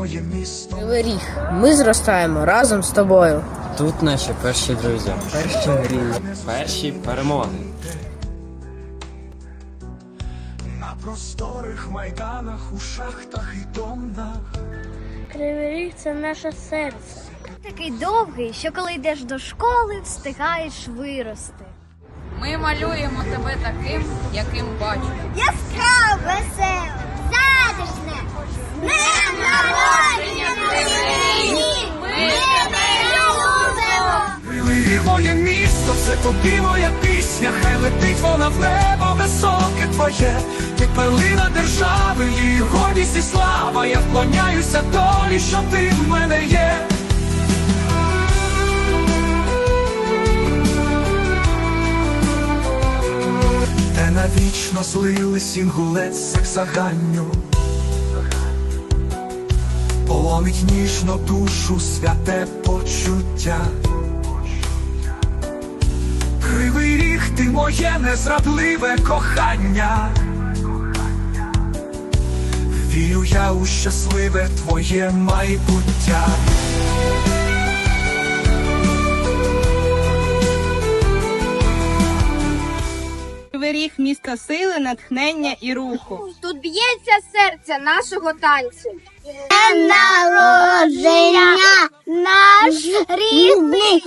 моє місто. Кривий ріг. Ми зростаємо разом з тобою. Тут наші перші друзі, перші мрії, перші перемоги. На просторих майданах, у шахтах і домнах. Кривий ріг це наше серце. Такий довгий, що коли йдеш до школи, встигаєш вирости. Ми малюємо тебе таким, яким бачимо. Яскраво, весело, затишне. Днем народження Кривий! Ми тебе любимо! Кривий ріг моє місто, це тобі моя пісня, хай летить вона в небо високе твоє, ти перлина держави, її гордість і слава, я вклоняюся долі, що ти в мене є. Де навічно злили сінгулець саксаганню Полонить ніжно душу святе почуття ти моє незрадливе кохання. Вірю я у щасливе твоє майбуття. Ріг місто сили, натхнення і руху. Тут б'ється серце нашого танцю. Народження наш рідний